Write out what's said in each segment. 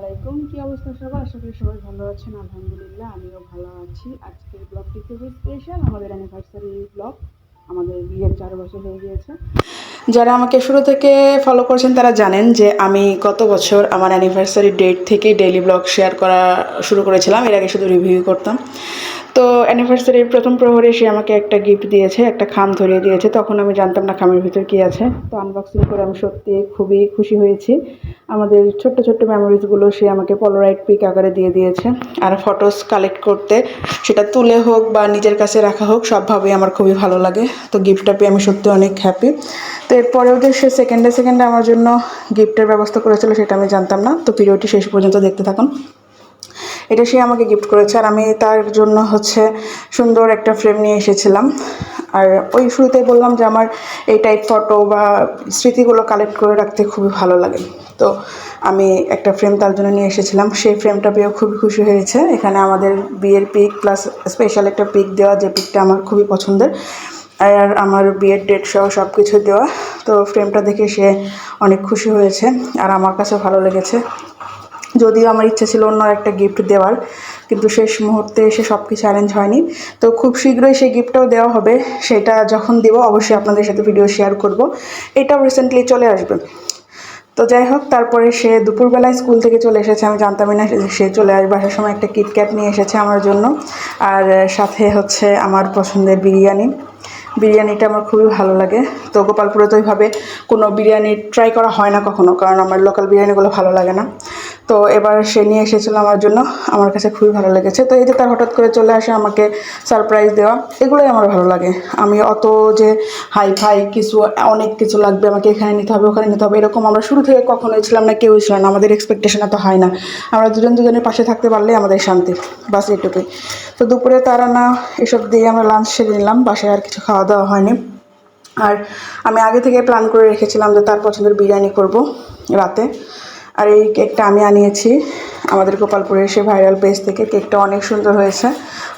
আলাইকুম। কি অবস্থা সবার? আশা করি সবাই ভালো আছেন, আলহামদুলিল্লাহ, আমিও ভালো আছি। আজকের ব্লগটি খুবই স্পেশাল আমাদের অ্যানিভার্সারি ব্লগ আমাদের বিয়ের চার বছর হয়ে গিয়েছে। যারা আমাকে শুরু থেকে ফলো করছেন, তারা জানেন যে আমি গত বছর আমার অ্যানিভার্সারি ডেট থেকে ডেইলি ব্লগ শেয়ার করা শুরু করেছিলাম। এর আগে শুধু রিভিউ করতাম। তো অ্যানিভার্সারির প্রথম প্রহরে সে আমাকে একটা গিফট দিয়েছে, একটা খাম ধরিয়ে দিয়েছে। তখন আমি জানতাম না খামের ভিতর কী আছে। তো আনবক্সিং করে আমি সত্যি খুবই খুশি হয়েছি। আমাদের ছোট্ট ছোট্ট মেমোরিজগুলো সে আমাকে পলোরাইড পিক আকারে দিয়ে দিয়েছে। আর ফটোস কালেক্ট করতে সেটা তুলে হোক বা নিজের কাছে রাখা হোক, সবভাবেই আমার খুবই ভালো লাগে। তো গিফটটা পেয়ে আমি সত্যি অনেক হ্যাপি তো এরপরেও যে সে সেকেন্ডে সেকেন্ডে আমার জন্য গিফটের ব্যবস্থা করেছিল, সেটা আমি জানতাম না। তো ভিডিওটি শেষ পর্যন্ত দেখতে থাকুন। এটা সে আমাকে গিফট করেছে আর আমি তার জন্য হচ্ছে সুন্দর একটা ফ্রেম নিয়ে এসেছিলাম। আর ওই শুরুতে বললাম যে আমার এই টাইপ ফটো বা স্মৃতিগুলো কালেক্ট করে রাখতে খুবই ভালো লাগে। তো আমি একটা ফ্রেম তার জন্য নিয়ে এসেছিলাম। সেই ফ্রেমটা পেয়েও খুবই খুশি হয়েছে। এখানে আমাদের বিয়ের পিক প্লাস স্পেশাল একটা পিক দেওয়া, যে পিকটা আমার খুবই পছন্দের। আর আমার বিয়ের ডেট সহ সব কিছু দেওয়া। তো ফ্রেমটা দেখে সে অনেক খুশি হয়েছে। আর আমার কাছে ভালো লেগেছে। যদিও আমার ইচ্ছা ছিল অন্য একটা গিফট দেওয়ার, কিন্তু শেষ মুহূর্তে এসে সব কিছু অ্যারেঞ্জ হয়নি। তো খুব শীঘ্রই সেই গিফটটাও দেওয়া হবে, সেটা যখন দেবো অবশ্যই আপনাদের সাথে ভিডিও শেয়ার করব। এটাও রিসেন্টলি চলে আসবে। তো যাই হোক, তারপরে সে দুপুরবেলায় স্কুল থেকে চলে এসেছে, আমি জানতামই না সে চলে আসবে। আসার সময় একটা কিটক্যাট নিয়ে এসেছে আমার জন্য, আর সাথে হচ্ছে আমার পছন্দের বিরিয়ানি। বিরিয়ানিটা আমার খুবই ভালো লাগে। তো গোপালপুরে তো ওইভাবে কোনো বিরিয়ানি ট্রাই করা হয় না কখনো, কারণ আমার লোকাল বিরিয়ানিগুলো ভালো লাগে না। তো এবার সে নিয়ে এসেছিল আমার জন্য। আমার কাছে খুবই ভালো লেগেছে। তো এই যে তার হঠাৎ করে চলে আসে আমাকে সারপ্রাইজ দেওয়া, এগুলোই আমার ভালো লাগে। আমি অত যে হাই ফাই কিছু, অনেক কিছু লাগবে আমাকে এখানে নিতে হবে, ওখানে নিতে হবে, এরকম আমরা শুরু থেকে কখনোই ছিলাম না, কেউই ছিল না। আমাদের এক্সপেকটেশন এত হয় না। আমরা দুজন দুজনের পাশে থাকতে পারলেই আমাদের শান্তি, বাস এটুকুই। তো দুপুরে তারা না এসব দিয়ে আমরা লাঞ্চ সেরে নিলাম, বাসায় আর কিছু খাওয়া দাওয়া হয়নি। আর আমি আগে থেকে প্ল্যান করে রেখেছিলাম যে তার পছন্দের বিরিয়ানি করব রাতে। আর এই কেকটা আমি আনিয়েছি আমাদের গোপালপুরের সে ভাইরাল পেজ থেকে। কেকটা অনেক সুন্দর হয়েছে।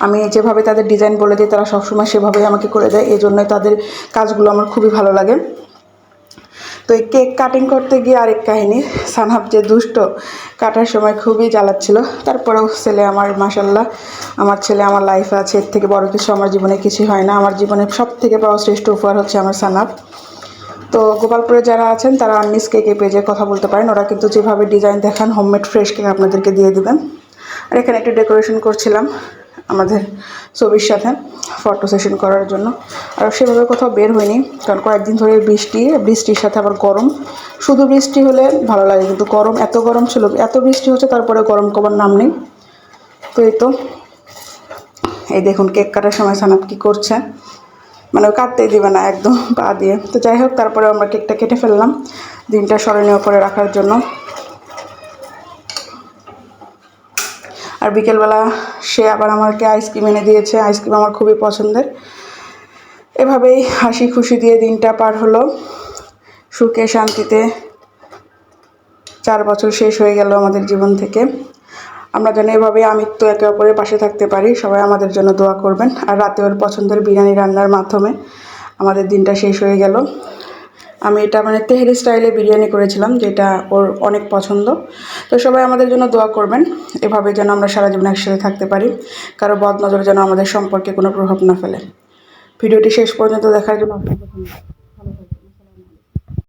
আমি যেভাবে তাদের ডিজাইন বলে দিই, তারা সবসময় সেভাবেই আমাকে করে দেয়। এই জন্যই তাদের কাজগুলো আমার খুবই ভালো লাগে। তো এই কেক কাটিং করতে গিয়ে আরেক কাহিনী। সানহাব যে দুষ্ট, কাটার সময় খুবই জ্বালাচ্ছিল। তারপরেও ছেলে আমার মাসাল্লাহ আমার ছেলে আমার লাইফে আছে। এর থেকে বড় কিছু আমার জীবনে কিছুই হয় না। আমার জীবনে সব থেকে পাওয়া শ্রেষ্ঠ উপহার হচ্ছে আমার সানহাব। তো গোপালপুরে যারা আছেন, তারা আনমিস কেকে পেজে কথা বলতে পারেন। ওরা কিন্তু যেভাবে ডিজাইন দেখান হোমমেড ফ্রেশ কেক আপনাদেরকে দিয়ে দেবেন। আর এখানে একটু ডেকোরেশন করছিলাম আমাদের ছবির সাথে ফটো সেশন করার জন্য। আর সেভাবে কোথাও বের হয়নি কারণ কয়েকদিন ধরে বৃষ্টি, বৃষ্টির সাথে আবার গরম। শুধু বৃষ্টি হলে ভালো লাগে, কিন্তু গরম, এত গরম ছিল, এত বৃষ্টি হচ্ছে, তারপরে গরম কমার নাম নেই। তো এই তো, এই দেখুন কেক কাটার সময় সানাপ কী করছে। মানে কাটতেই দিবে না, একদম পা দিয়ে। তো যাই হোক তারপরে আমরা কেকটা কেটে ফেললাম। দিনটা স্মরণীয় করে রাখার জন্য। আর বিকেলবেলা সে আবার আমাকে আইসক্রিম এনে দিয়েছে। আইসক্রিম আমার খুবই পছন্দের। এভাবেই হাসি খুশি দিয়ে দিনটা পার হলো। সুখে শান্তিতে চার বছর শেষ হয়ে গেল আমাদের জীবন থেকে। আমরা যেন এভাবে আমিত্ব একে অপরের পাশে থাকতে পারি, সবাই আমাদের জন্য দোয়া করবেন। আর রাতে ওর পছন্দের বিরিয়ানি রান্নার মাধ্যমে আমাদের দিনটা শেষ হয়ে গেল। আমি এটা মানে তেহেরি স্টাইলে বিরিয়ানি করেছিলাম, যেটা ওর অনেক পছন্দ। তো সবাই আমাদের জন্য দোয়া করবেন, এভাবে যেন আমরা সারা জীবন একসাথে থাকতে পারি। কারও বদ নজরে যেন আমাদের সম্পর্কে কোনো প্রভাব না ফেলে। ভিডিওটি শেষ পর্যন্ত দেখার জন্য